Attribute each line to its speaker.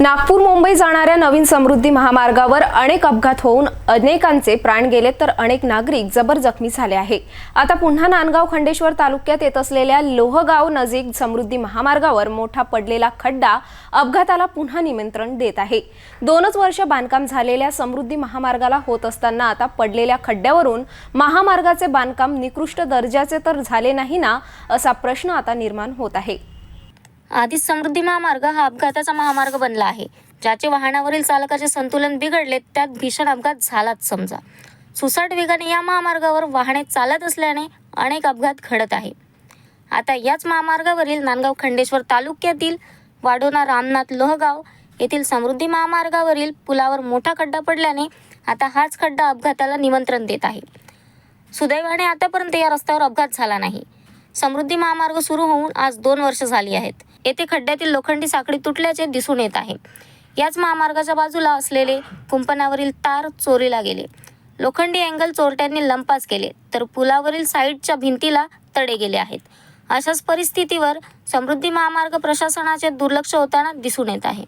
Speaker 1: नागपूर मुंबई जाणाऱ्या नवीन समृद्धी महामार्गावर अनेक अपघात होऊन अनेकांचे प्राण गेले तर अनेक नागरिक जबर जखमी झाले आहे. आता पुन्हा नांदगाव खंडेश्वर तालुक्यात येत असलेल्या लोहगाव नजीक समृद्धी महामार्गावर मोठा पडलेला खड्डा अपघाताला पुन्हा निमंत्रण देत आहे. दोनच वर्ष बांधकाम झालेल्या समृद्धी महामार्गाला होत असताना आता पडलेल्या खड्ड्यावरून महामार्गाचे बांधकाम निकृष्ट दर्जाचे तर झाले नाही ना असा प्रश्न आता निर्माण होत आहे.
Speaker 2: आधी समृद्धी महामार्ग हा अपघाताचा महामार्ग बनला आहे. ज्याचे वाहनावरील चालकाचे संतुलन बिघडले त्यात भीषण अपघात झालाच समजा. सुसाट वेगाने या महामार्गावर वाहने चालत असल्याने अनेक अपघात घडत आहे. आता याच महामार्गावरील नांदगाव खंडेश्वर तालुक्यातील वाडोना रामनाथ लोहगाव येथील समृद्धी महामार्गावरील पुलावर मोठा खड्डा पडल्याने आता हाच खड्डा अपघाताला निमंत्रण देत आहे. सुदैवाने आतापर्यंत या रस्त्यावर अपघात झाला नाही. समृद्धी महामार्ग सुरू होऊन आज दोन वर्ष झाली आहेत. येथे खड्ड्यातील लोखंडी साखळी तुटल्याचे दिसून येत आहे. याच महामार्गाच्या बाजूला असलेले कुंपणावरील तार चोरीला गेले. लोखंडी अँगल चोरट्यांनी लंपास केले तर पुलावरील साईडच्या भिंतीला तडे गेले आहेत. अशाच परिस्थितीवर समृद्धी महामार्ग प्रशासनाचे दुर्लक्ष होताना दिसून येत आहे.